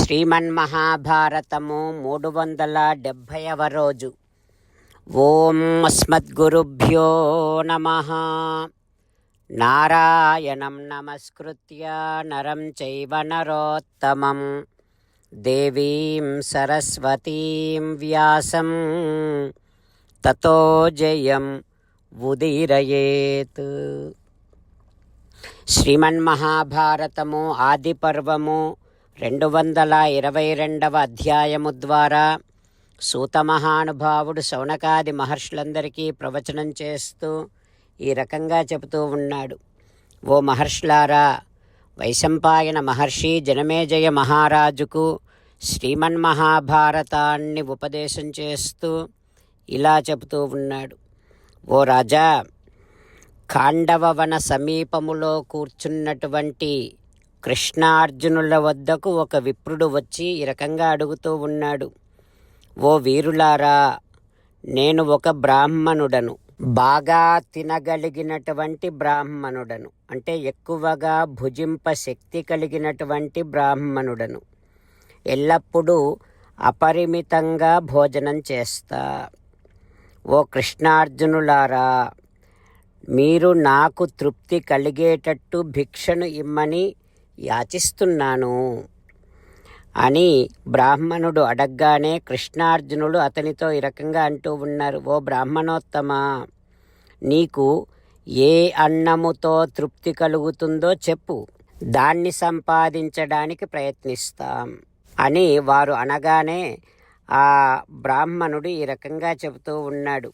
శ్రీమన్మహాభారతము మూడు వందల డెబ్భైవ రోజు. ఓం అస్మద్గురుభ్యో నమ. నారాయణం నమస్కృత్య నరం చైవ నరోత్తమం. దేవీం సరస్వతీం వ్యాసం. తతో జయం ఉదీరయేత్. శ్రీమన్మహాభారతము ఆది పర్వము రెండు వందల ఇరవై రెండవ అధ్యాయము ద్వారా సూతమహానుభావుడు శౌనకాది మహర్షులందరికీ ప్రవచనం చేస్తూ ఈ రకంగా చెబుతూ ఉన్నాడు. ఓ మహర్షులారా వైశంపాయన మహర్షి జనమేజయ మహారాజుకు శ్రీమన్ మహాభారతాన్ని ఉపదేశం చేస్తూ ఇలా చెబుతూ ఉన్నాడు. ఓ రాజా ఖాండవవన సమీపములో కూర్చున్నటువంటి కృష్ణార్జునుల వద్దకు ఒక విప్రుడు వచ్చి ఈ రకంగా అడుగుతూ ఉన్నాడు. ఓ వీరులారా నేను ఒక బ్రాహ్మణుడను. బాగా తినగలిగినటువంటి బ్రాహ్మణుడను. అంటే ఎక్కువగా భుజింప శక్తి కలిగినటువంటి బ్రాహ్మణుడను. ఎల్లప్పుడూ అపరిమితంగా భోజనం చేస్తా. ఓ కృష్ణార్జునులారా మీరు నాకు తృప్తి కలిగేటట్టు భిక్షను ఇమ్మని యాచిస్తున్నాను అని బ్రాహ్మణుడు అడగ్గానే కృష్ణార్జునుడు అతనితో ఈ రకంగా అంటూ ఉన్నారు ఓ బ్రాహ్మణోత్తమ నీకు ఏ అన్నముతో తృప్తి కలుగుతుందో చెప్పు దాన్ని సంపాదించడానికి ప్రయత్నిస్తాం అని వారు అనగానే ఆ బ్రాహ్మణుడు ఈ రకంగా చెబుతూ ఉన్నాడు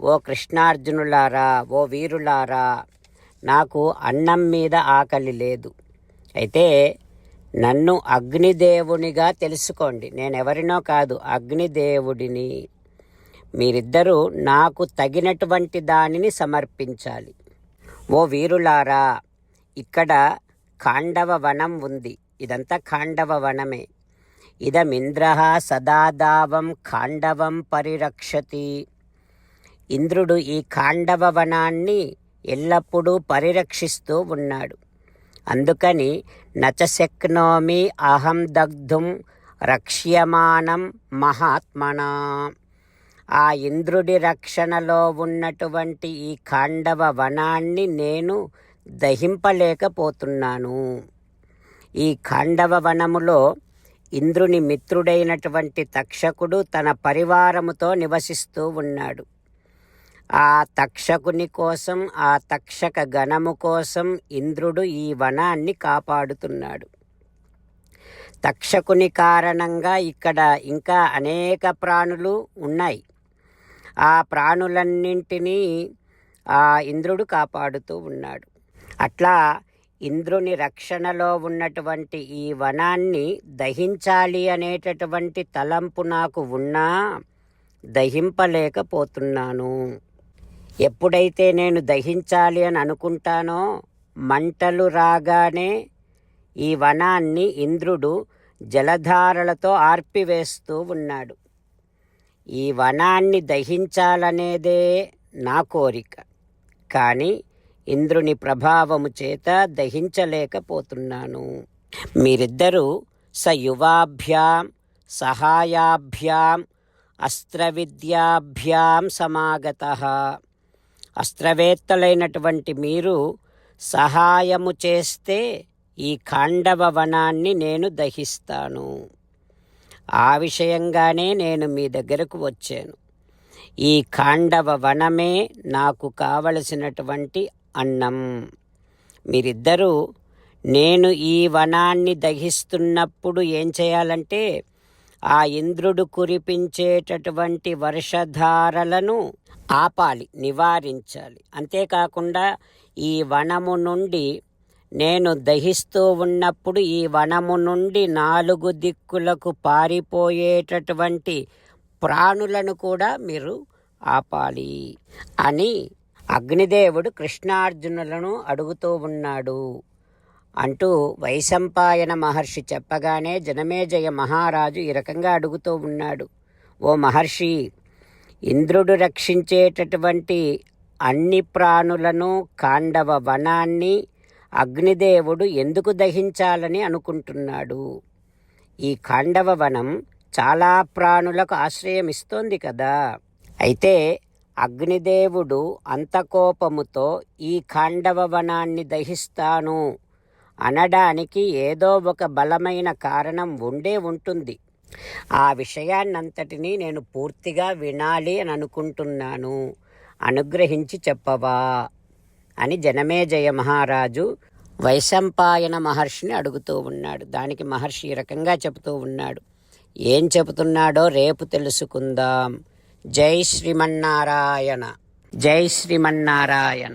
ఓ కృష్ణార్జునులారా ఓ వీరులారా నాకు అన్నం మీద ఆకలి లేదు అయితే నన్ను అగ్నిదేవునిగా తెలుసుకోండి. నేను ఎవరినో కాదు అగ్నిదేవుడిని. మీరిద్దరూ నాకు తగినటువంటి దానిని సమర్పించాలి. ఓ వీరులారా ఇక్కడ ఖాండవ వనం ఉంది. ఇదంతా ఖాండవ వనమే. ఇదమింద్ర సదాదావం ఖాండవం పరిరక్షతి. ఇంద్రుడు ఈ ఖాండవ వనాన్ని ఎల్లప్పుడూ పరిరక్షిస్తూ ఉన్నాడు. అందుకని నచశక్నోమి అహం దగ్ధుం రక్ష్యమానం మహాత్మనా. ఆ ఇంద్రుడి రక్షణలో ఉన్నటువంటి ఈ ఖాండవ వనాన్ని నేను దహింపలేకపోతున్నాను. ఈ ఖాండవ వనములో ఇంద్రుని మిత్రుడైనటువంటి తక్షకుడు తన పరివారముతో నివసిస్తూ ఉన్నాడు. ఆ తక్షకుని కోసం ఆ తక్షక గణము కోసం ఇంద్రుడు ఈ వనాన్ని కాపాడుతున్నాడు. తక్షకుని కారణంగా ఇక్కడ ఇంకా అనేక ప్రాణులు ఉన్నాయి. ఆ ప్రాణులన్నింటినీ ఆ ఇంద్రుడు కాపాడుతూ ఉన్నాడు. అట్లా ఇంద్రుని రక్షణలో ఉన్నటువంటి ఈ వనాన్ని దహించాలి అనేటటువంటి తలంపు నాకు ఉన్నా దహింపలేకపోతున్నాను. ఎప్పుడైతే నేను దహించాలి అని అనుకుంటానో మంటలు రాగానే ఈ వనాన్ని ఇంద్రుడు జలధారలతో ఆర్పివేస్తూ ఉన్నాడు. ఈ వనాన్ని దహించాలనేదే నా కోరిక. కానీ ఇంద్రుని ప్రభావము చేత దహించలేకపోతున్నాను. మీరిద్దరూ స యువాభ్యాం సహాయాభ్యాం అస్త్రవిద్యాభ్యాం సమాగత. అస్త్రవేత్తలైనటువంటి మీరు సహాయము చేస్తే ఈ ఖాండవ వనాన్ని నేను దహిస్తాను. ఆ విషయంగానే నేను మీ దగ్గరకు వచ్చాను. ఈ ఖాండవ వనమే నాకు కావలసినటువంటి అన్నం. మీరిద్దరూ నేను ఈ వనాన్ని దహిస్తున్నప్పుడు ఏం చేయాలంటే ఆ ఇంద్రుడు కురిపించేటటువంటి వర్షధారలను ఆపాలి నివారించాలి. అంతేకాకుండా ఈ వనము నుండి నేను దహిస్తూ ఉన్నప్పుడు ఈ వనము నుండి నాలుగు దిక్కులకు పారిపోయేటటువంటి ప్రాణులను కూడా మీరు ఆపాలి అని అగ్నిదేవుడు కృష్ణార్జునులను అడుగుతూ ఉన్నాడు. అంటూ వైశంపాయన మహర్షి చెప్పగానే జనమేజయ మహారాజు ఈ రకంగా అడుగుతూ ఉన్నాడు. ఓ మహర్షి ఇంద్రుడు రక్షించేటటువంటి అన్ని ప్రాణులను కాండవ వనాన్ని అగ్నిదేవుడు ఎందుకు దహించాలని అనుకుంటున్నాడు? ఈ ఖాండవ వనం చాలా ప్రాణులకు ఆశ్రయం ఇస్తోంది కదా. అయితే అగ్నిదేవుడు అంతకోపముతో ఈ ఖాండవ వనాన్ని దహిస్తాను అనడానికి ఏదో ఒక బలమైన కారణం ఉండే ఉంటుంది. ఆ విషయాన్నంతటినీ నేను పూర్తిగా వినాలి అని అనుకుంటున్నాను. అనుగ్రహించి చెప్పవా? అని జనమేజయ మహారాజు వైశంపాయన మహర్షిని అడుగుతూ ఉన్నాడు. దానికి మహర్షి ఈ రకంగా చెబుతూ ఉన్నాడు. ఏం చెబుతున్నాడో రేపు తెలుసుకుందాం. జై శ్రీమన్నారాయణ. జై శ్రీమన్నారాయణ.